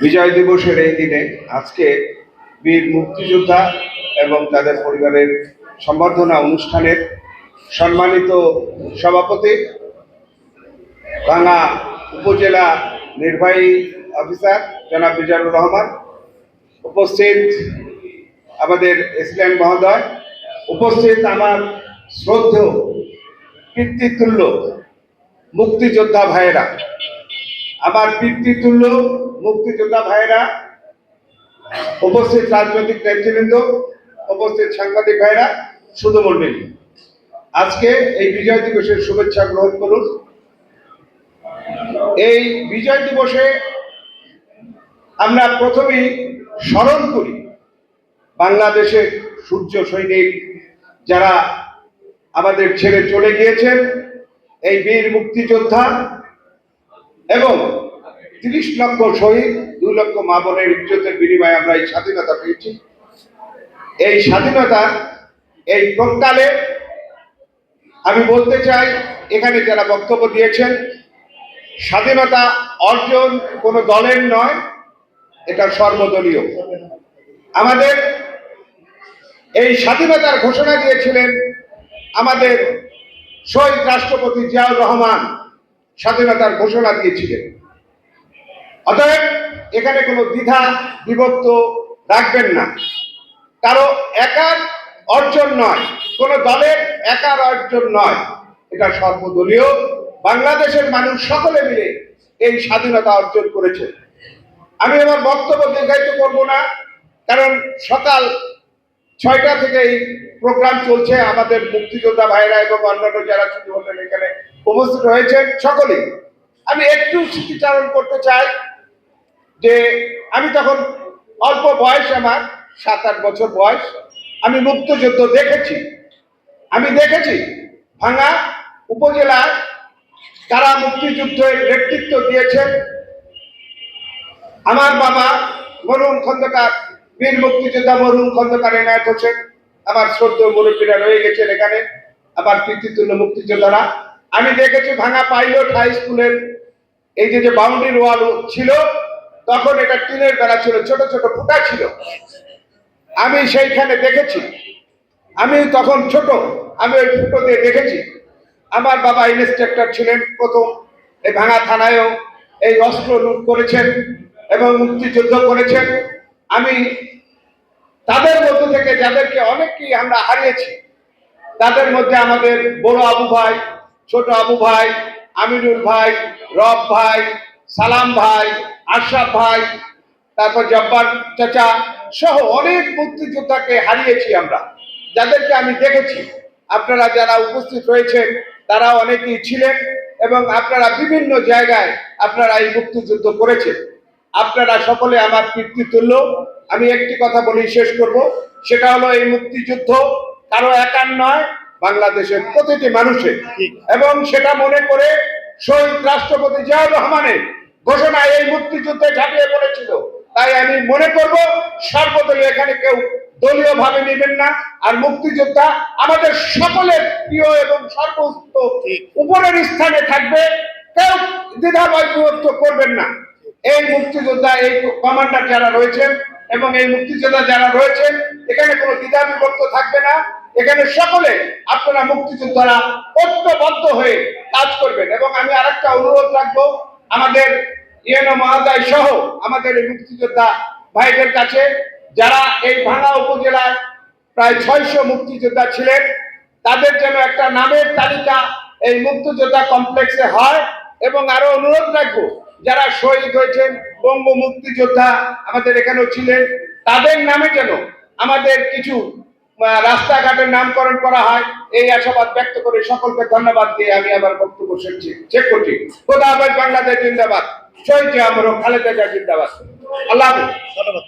বিজয় দিবসের এই দিনে আজকে বীর মুক্তিযোদ্ধা এবং তাদের পরিবারের সম্বর্ধনা অনুষ্ঠানের সম্মানিত সভাপতি, ভাঙা উপজেলা নির্বাহী অফিসার জনাব বিজানুর রহমান, উপস্থিত আমাদের ইসলাম মহোদয়, উপস্থিত আমার শ্রদ্ধেয় কীর্তিতুল্য মুক্তিযোদ্ধা ভাইয়েরা। আমার পিতৃতুল্য মুক্তিযোদ্ধা ভাইয়েরা উপস্থিত রাজনৈতিক নেতৃবৃন্দ, উপস্থিত সাংবাদিক ভাইরা শুধু মন্ডলী আজকে এই বিজয় দিবসের শুভেচ্ছা গ্রহণ করুন। এই বিজয় দিবসে আমরা প্রথমেই স্মরণ করি বাংলাদেশের সূর্য সৈনিক যারা আমাদের ছেড়ে চলে গিয়েছেন, এই বীর মুক্তিযোদ্ধা এবং তিরিশ লক্ষ শহীদ, দুই লক্ষ মা বোনের ইজ্জতের বিনিময়ে আমরা এই স্বাধীনতা পেয়েছি। এই স্বাধীনতা, এই প্রকালে আমি বলতে চাই, এখানে যারা বক্তব্য দিয়েছেন, স্বাধীনতা অর্জন কোনো দলের নয়, এটা সর্বদলীয়। আমাদের এই স্বাধীনতার ঘোষণা দিয়েছিলেন আমাদের শহীদ রাষ্ট্রপতি জিয়াউর রহমান। স্বাধীনতার ঘোষণা দিয়েছিলেন। অতএব এখানে কোনো দ্বিধা বিভক্ত রাখবেন না। কারও একার অর্জন নয়, কোনো দলের একার অর্জন নয়। এটা সর্বদলীয়। বাংলাদেশের মানুষ সকলে মিলে এই স্বাধীনতা অর্জন করেছে। আমি আমার বক্তব্য দীর্ঘায়িত করব না, কারণ সকাল ছয়টা থেকে এই প্রোগ্রাম চলছে। আমাদের মুক্তিযোদ্ধা ভাইরা এবং অন্যান্য যারা ছুটি এখানে উপস্থিত হয়েছেন সকলেই। আমি একটু স্মৃতিচারণ করতে চাই যে আমি তখন অল্প বয়স আমার সাত আট বছর বয়স। আমি মুক্তযুদ্ধ দেখেছি। আমি দেখেছি ভাঙা উপজেলার তারা মুক্তিযুদ্ধের নেতৃত্ব দিয়েছেন। আমার বাবা মরুম খন্দকার, বীর মুক্তিযোদ্ধা মরুম খন্দকার এনায়ত হোসেন। আমার শ্রদ্ধেয় মুরব্বীরা রয়ে গেছেন এখানে। আমার কীর্তিতুল্য মুক্তিযোদ্ধারা। আমি দেখেছি ভাঙা পাইলট হাই স্কুলের এই যে যে বাউন্ডারি ওয়াল ছিল, তখন এটা টিনের বেড়া ছিল, ছোট ছোট ফুটা ছিল। আমি সেইখানে দেখেছি। আমি তখন ছোট, আমি ওই ফুটো দিয়ে দেখেছি। আমার বাবা ইন্সপেক্টর ছিলেন প্রথম। এই ভাঙা থানায়ও এই অস্ত্র লুট করেছেন এবং মুক্তিযুদ্ধ করেছেন। আমি তাদের মধ্য থেকে যাদেরকে অনেককেই আমরা হারিয়েছি, তাদের মধ্যে আমাদের বড় আবু ভাই ছোট আবু ভাই, আমিনুল ভাই, রব ভাই, সালাম ভাই, আশরাফ ভাই, তারপর জব্বার চাচা সহ অনেক মুক্তিযোদ্ধাকে হারিয়েছি আমরা। যাদেরকে আমি দেখেছি, আপনারা যারা উপস্থিত রয়েছেন তারা অনেকেই ছিলেন এবং আপনারা বিভিন্ন জায়গায় আপনারা এই মুক্তিযুদ্ধ করেছেন। আপনারা সকলে আমার কীর্তিতুল্য। আমি একটি কথা বলেই শেষ করব। সেটা হলো এই মুক্তিযুদ্ধ কারও একার নয় বাংলাদেশের প্রতিটি মানুষের। এবং সেটা মনে করে শহীদ রাষ্ট্রপতি জিয়াউর রহমানের ঘোষণা এই মুক্তিযুদ্ধে ঝাঁপিয়ে পড়েছিল। তাই আমি মনে করব সর্বদলীয় এখানে কেউ দলীয় ভাবে নেবেন না। আর মুক্তিযোদ্ধা আমাদের সকলের প্রিয় এবং সর্বোচ্চ উপরের স্থানে থাকবে কেউ দ্বিধাবাদ করবেন না। এই মুক্তিযোদ্ধা এই কমান্ডার যারা রয়েছেন এবং এই মুক্তিযোদ্ধা যারা রয়েছেন, এখানে কোনো দ্বিধা বিভক্ত থাকবে না। এখানে সকলে আপনারা মুক্তিযোদ্ধারা ঐক্যবদ্ধ হয়ে কাজ করবেন। এবং আমি আরেকটা অনুরোধ রাখব, আমাদের ইয়েনো মহাদয় সহ আমাদের এই মুক্তিযোদ্ধা ভাইদের কাছে, যারা এই ভাঙা উপজেলায় প্রায় ছয়শো মুক্তিযোদ্ধা ছিলেন, তাদের যেন একটা নামের তালিকা এই মুক্তিযোদ্ধা কমপ্লেক্সে হয়। এবং আরও অনুরোধ রাখব যারা শহীদ হয়েছেন, বঙ্গ মুক্তিযোদ্ধা আমাদের এখানেও ছিলেন, তাদের নামে যেন আমাদের কিছু রাস্তাঘাটের নামকরণ করা হয়, এই আশাবাদ ব্যক্ত করে সকলকে ধন্যবাদ দিয়ে আমি আমার বক্তব্য শুনছি। চেক করছি। খোদা হাফেজ বাংলাদেশ জিন্দাবাদ। শহীদ আমরা খালেদা জিন্দাবাদ। আল্লাহ ধন্যবাদ।